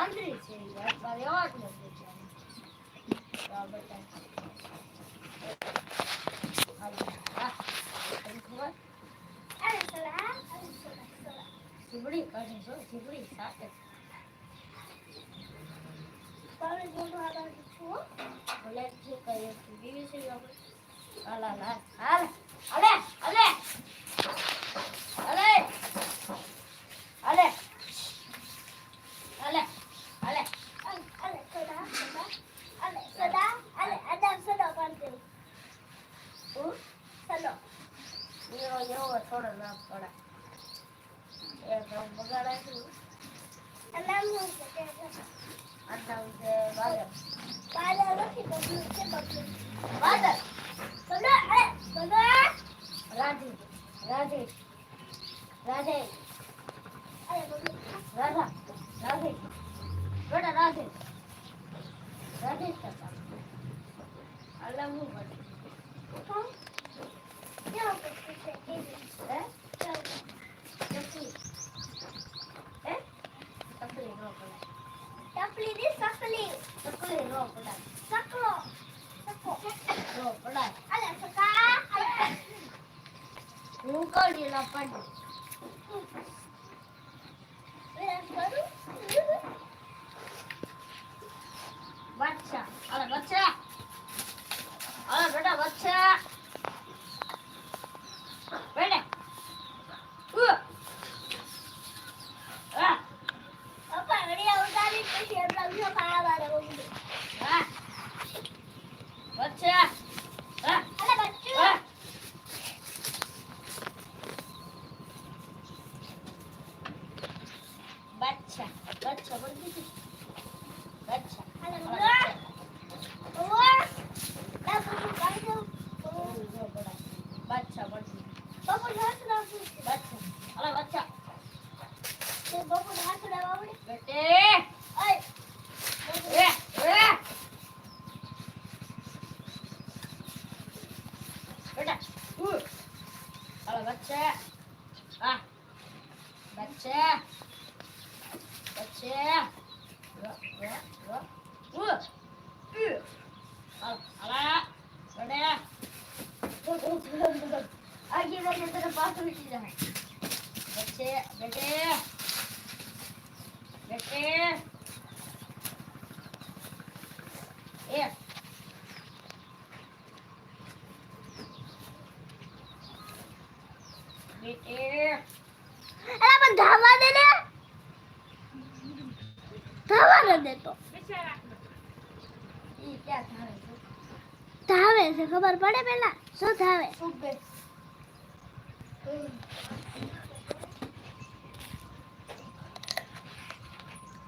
વાંદરી છે એવા જ નથી છે? ચીબડી કાઢી છો ચીબડી સાથે ભલે જે કહીએ તે બીવી છે આપણે હાલ હાલ હાલ હાલ હાલે હાલે હાલે હાલે હાલે હાલે હું એવો થોડો ના પડે. એ તો બગાડે છે આટલા વિશે વાગે વાદળ રાધી રાધી રાધે રાધા રાધે બેટા રાધે રાધે જ કરતા આટલા હું પડે હે તકલી હે તકલી નો પડે તકલી નો પડે નો પડે હું કડી ના પડી બચ્ચા અરે બચ્ચા અરે બેટા બચ્ચા બેટા ઉ આ આ બચ્ચા. આ આ બચ્ચા. બચ્ચા બોલ દીધી બચ્ચા. અરે બચ્ચા ઓય જો બડા બચ્ચા બોલ દીધી બચ્ચા. અરે બચ્ચા. બેટે. એ એ બેટા ઉ અરે બચ્ચા. આ બચ્ચા. બચ્ચા. રો રો રો ઉ ઉ અલ અલા બેટા આગે બેટે તેરે પાસ ઉઠી જાય. બચ્ચે બેટે બેટે એ બેટે દેતો ઈ ક્યાં થાય છે? ધાવે છે ખબર પડે પેલા? શું ધાવે?